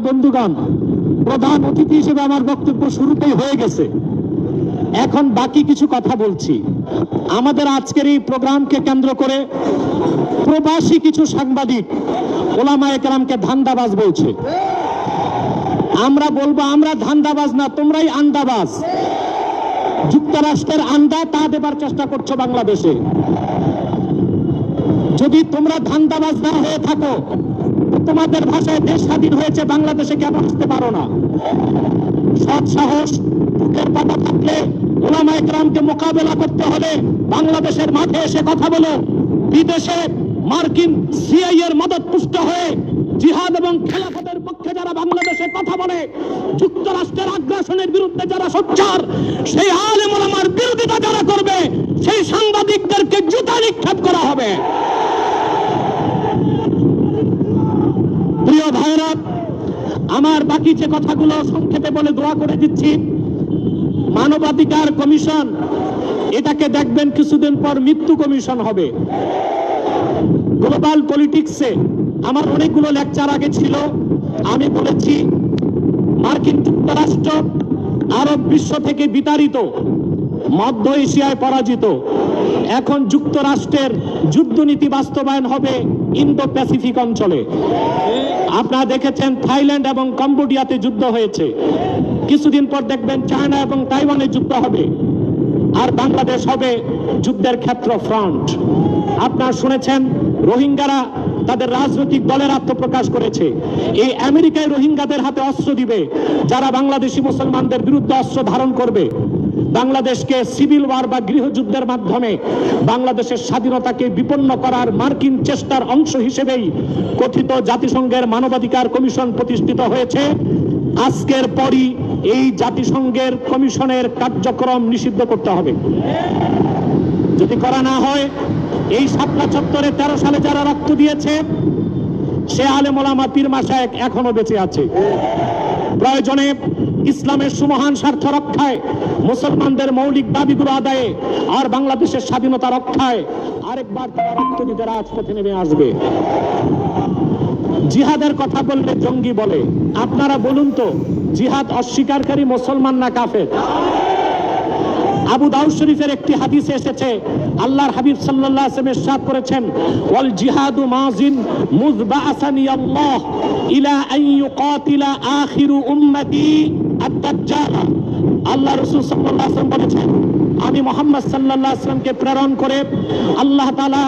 বন্ধুগণ, প্রধান অতিথি হিসেবে আমার বক্তব্য শুরুতেই হয়ে গেছে। এখন বাকি কিছু কথা বলছি। আমাদের আজকের এই প্রোগ্রামকে কেন্দ্র করে প্রবাসী কিছু সাংবাদিক ওলামা একরামকে ধান্দাবাজ বলছে। আমরা বলব, আমরা ধান্দাবাজ না, তোমরাই আন্দাবাজ। যুক্তরাষ্ট্রের আন্দা তা দেবার চেষ্টা করছ বাংলাদেশে। যদি তোমরা ধান্দাবাজ না হয়ে থাকো তোমাদের ভাষায় দেশ স্বাধীন হয়েছে, বাংলাদেশে কেন আসতে পারো না? সৎ সাহস, বুকের পাতা থাকলে ওলামা মোকাবেলা করতে হলে বাংলাদেশের মাঠে এসে কথা বলো। বিদেশে মার্কিন সিআই এর মদত পুষ্ট হয়ে জিহাদ এবং খেলাফতের পক্ষে যারা বাংলাদেশে কথা বলে, যুক্তরাষ্ট্রের আগ্রাসনের বিরুদ্ধে যারা সোচ্চার, সেই আলেম ওলামার বিরোধিতা যারা করবে, সেই সাংবাদিকদেরকে জুতা নিক্ষেপ করা হবে। আমার বাকি যে কথাগুলো সংক্ষেপে বলে দোয়া করে দিচ্ছি। মানবাধিকার কমিশন, এটাকে দেখবেন কিছুদিন পর মৃত্যু কমিশন হবে। গ্লোবাল পলিটিক্সে আমার অনেকগুলো লেকচার আগে ছিল। আমি বলেছি, মার্কিন যুক্তরাষ্ট্র আরব বিশ্ব থেকে বিতাড়িত, মধ্য এশিয়ায় পরাজিত। এখন যুক্তরাষ্ট্রের যুদ্ধনীতি বাস্তবায়ন হবে ইন্দো প্যাসিফিক অঞ্চলে। আপনারা দেখেছেন থাইল্যান্ড এবং কম্বোডিয়াতে যুদ্ধ হয়েছে। কিছুদিন পর দেখবেন চায়না এবং তাইওয়ানে যুদ্ধ হবে। আর বাংলাদেশ হবে যুদ্ধের ক্ষেত্র ফ্রন্ট আপনারা শুনেছেন, রোহিঙ্গারা তাদের রাজনৈতিক দলের আত্মপ্রকাশ করেছে। এই আমেরিকায় রোহিঙ্গাদের হাতে অস্ত্র দিবে, যারা বাংলাদেশি মুসলমানদের বিরুদ্ধে অস্ত্র ধারণ করবে। বাংলাদেশকে সিভিল ওয়ার বা গৃহযুদ্ধের মাধ্যমে বাংলাদেশের স্বাধীনতাকে বিপন্ন করার মার্কিন চেষ্টার অংশ হিসেবেই কথিত জাতিসংঘের মানবাধিকার কমিশন প্রতিষ্ঠিত হয়েছে। আজকের পরই এই জাতিসংঘের কমিশনের কার্যক্রম নিষিদ্ধ করতে হবে। যদি করা না হয়, এই সাতটা চত্বরে তেরো সালে যারা রক্ত দিয়েছে, সে আলেমোলামা পীর মাসায়েক এখনও বেঁচে আছে। প্রয়োজনে ইসলামের সুমহান স্বার্থ রক্ষায়, মুসলমানদের মৌলিক দাবিগুলো আদায়ে আর বাংলাদেশের স্বাধীনতা রক্ষায় আরেকবার তারা রক্ত রাজপথে নেমে আসবে। জিহাদের কথা বললে জঙ্গি বলে। আপনারা বলুন তো, জিহাদ অস্বীকারী মুসলমান না কাফের? আবু দাউদ শরীফের একটি হাদিসে এসেছে। আল্লাহর হাবিব সাল্লাল্লাহু আলাইহি ওয়াসাল্লাম করেছেন, ওয়াল জিহাদু মাজিন মুযবাআসানি আল্লাহ ইলা আন ইউকাতিলা আখিরু উম্মতি আদ-দাজ্জাল আল্লাহ রাসূল সাল্লাল্লাহু আলাইহি ওয়াসাল্লাম বলেছেন, আমি মোহাম্মদ সাল্লাল্লাহু আলাইহি প্রেরণ করে আল্লাহ তাআলা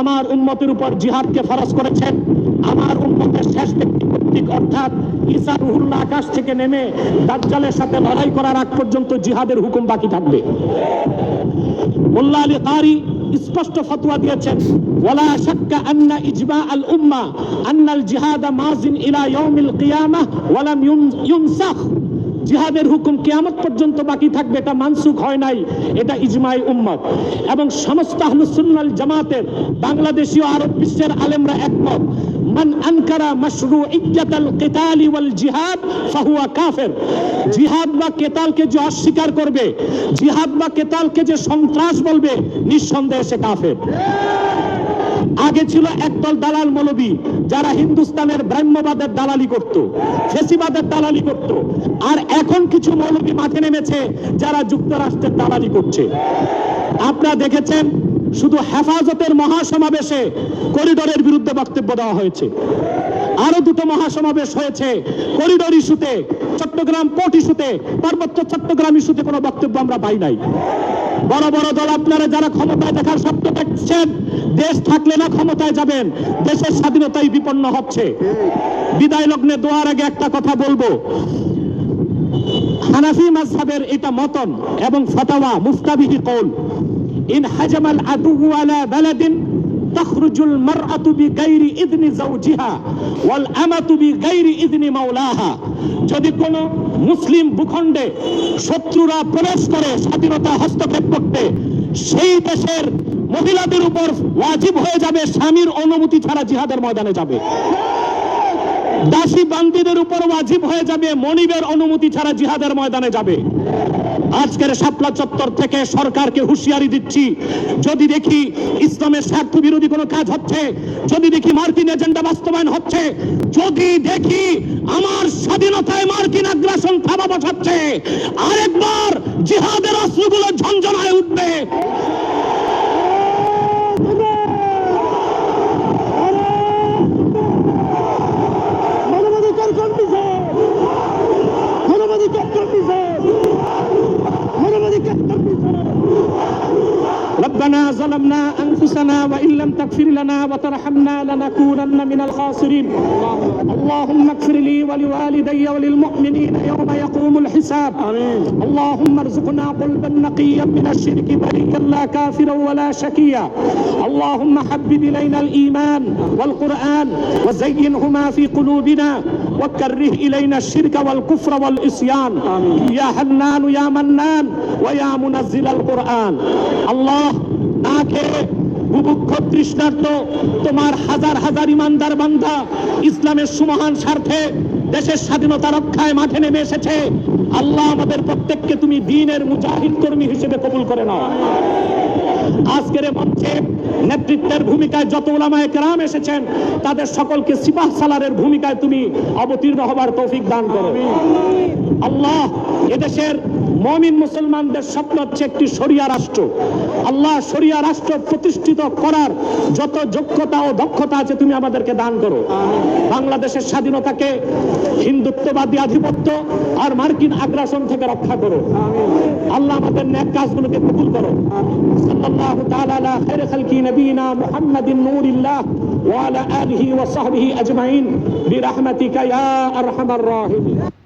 আমার উম্মতের উপর জিহাদকে ফরজ করেছেন। আমার উম্মতের শেষ ব্যক্তি কর্তৃক অর্থাৎ ঈসা রুহুল্লাহ আকাশ থেকে নেমে দাজ্জালের সাথে লড়াই করার আগ পর্যন্ত জিহাদের হুকুম বাকি থাকবে। মোল্লা আলী কারি স্পষ্ট ফতোয়া দিয়েছেন, ওয়ালা শাক্কা আন্না ইজমা আল উম্মা আন্নাল জিহাদ মাজিন ইলা ইয়াউমিল কিয়ামাহ ইউনসাখ। জিহাদের হুকুম কিয়ামত পর্যন্ত বাকি থাকবে, এটা হয় নাই, এটা ইজমাই উম্মত। এবং সমস্ত আহলুস সুন্নাল জামাতের বাংলাদেশীয় আরব বিশ্বের আলেমরা একমত মান আনকারা কিতালি ওয়াল জিহাদ, ফাহুয়া কাফির। জিহাদ বা কেতালকে যে অস্বীকার করবে, জিহাদ বা কেতালকে যে সন্ত্রাস বলবে, নিঃসন্দেহে সে কাফের। আগে ছিল একদল দালাল মৌলবী, যারা হিন্দুস্তানের ব্রাহ্মবাদের দালালি করত, ফেসিবাদের দালালি করত, আর এখন কিছু মৌলবী মাঠে নেমেছে, যারা যুক্তরাষ্ট্রের দালালি করছে। আপনারা দেখেছেন শুধু হেফাজতের মহাসমাবেশে করিডোরের বিরুদ্ধে বক্তব্য দেওয়া হয়েছে। আরও দুটো মহাসমাবেশ হয়েছে করিডোর ইস্যুতে, চট্টগ্রাম পোর্ট ইস্যুতে, পার্বত্য চট্টগ্রাম ইস্যুতে কোনো বক্তব্য আমরা পাই নাই। বড় বড় দল আপনারা যারা ক্ষমতায় দেখার স্বপ্ন দেখছেন, দেশ থাকলে না ক্ষমতায় যাবেন, দেশের স্বাধীনতাই বিপন্ন হচ্ছে। বিদায় লগ্নে দোয়ার আগে একটা কথা বলব। হানাফি মাযহাবের এটা মতন এবং ফতাওয়া মুফতাবিহি কৌল। ইন হাজামাল আদু আলা বালাদিন تخرج المرأة بغير إذن زوجها والأمة بغير إذن مولاها যদি কোন মুসলিম ভূখণ্ডে শত্রুরা প্রবেশ করে স্বাধীনতা হস্তক্ষেপ করতে সেই দেশের মহিলাদের উপর ওয়াজিব হয়ে যাবে স্বামীর অনুমতি ছাড়া জিহাদের ময়দানে যাবে দাসী বান্দিদের উপর ওয়াজিব হয়ে যাবে মনিবের অনুমতি ছাড়া জিহাদের ময়দানে যাবে আজকের শাপলা চত্বর থেকে সরকারকে হুঁশিয়ারি দিচ্ছি। যদি দেখি ইসলামের স্বার্থ বিরোধী কোনো কাজ হচ্ছে, যদি দেখি মার্কিন এজেন্ডা বাস্তবায়ন হচ্ছে, যদি দেখি আমার স্বাধীনতায় মার্কিন আগ্রাসন থাবা বসাচ্ছে, আরেকবার জিহাদের অস্ত্রগুলো ঝঞ্ঝনায় উঠবে। ربنا ظلمنا أنفسنا وإن لم تغفر لنا وترحمنا لنكونن من الخاسرين. اللهم اغفر لي ولوالدي وللمؤمنين يوم يقوم الحساب. آمين. اللهم ارزقنا قلبا نقيا من الشرك بريا لا كافرا ولا شكيا. اللهم حبب إلينا الإيمان والقرآن وزينهما في قلوبنا وكره إلينا الشرك والكفر والإسيان يا حنان يا منان ويا منزل القرآن. الله তাকে বুভুক্ষ তৃষ্ণার্ত তোমার হাজার হাজার ইমানদার বান্ধা ইসলামের সুমহান স্বার্থে দেশের স্বাধীনতা রক্ষায় মাঠে নেমে এসেছে। আল্লাহ আমাদের প্রত্যেককে তুমি দিনের মুজাহিদ কর্মী হিসেবে কবুল করে নাও। আজকের মঞ্চে নেতৃত্বের ভূমিকায় যত ওলামায়ে কেরাম এসেছেন তাদের সকলকে সিপাহ সালারের ভূমিকায় তুমি অবতীর্ণ হবার তৌফিক দান করো। আল্লাহ এদেশের মমিন মুসলমানদের স্বপ্ন হচ্ছে একটি শরিয়া রাষ্ট্র। আল্লাহ শরিয়া রাষ্ট্র প্রতিষ্ঠিত করার যত যোগ্যতা ও দক্ষতা আছে তুমি আমাদেরকে দান করো। বাংলাদেশের স্বাধীনতাকে হিন্দুত্ববাদী আধিপত্য আর মার্কিন আগ্রাসন থেকে রক্ষা করো। আল্লাহ আমাদের ন্যাক কাজগুলোকে কবুল করো। সাল্লাল্লাহু তাআলা আলা খালকি নবিনা মুহাম্মাদিন নূরিল্লাহ ওয়া আলা আলিহি ওয়া সাহবিহি আজমাইন। রাহিমিন।